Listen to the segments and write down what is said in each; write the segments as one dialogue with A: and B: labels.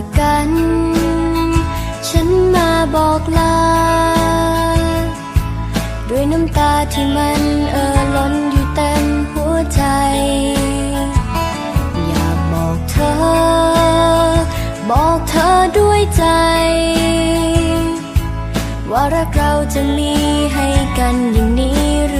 A: จากกัน ฉันมาบอกลา ด้วยน้ำตาที่มันเอ่อล้นอยู่เต็มหัวใจ อยากบอกเธอ บอกเธอด้วยใจ ว่ารักเราจะมีให้กันอย่างนี้เรื่อ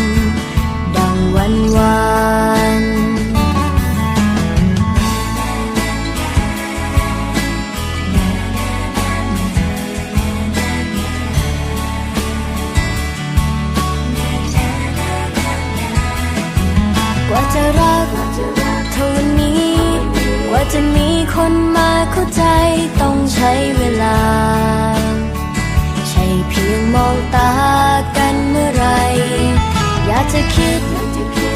A: วันวานกว่าจะรักเท่าวันนี้ กว่าจะมีคนมาเข้าใจต้องใช้เวลา ใช่เพียงมองตากันเมื่อไรอยากจะคิด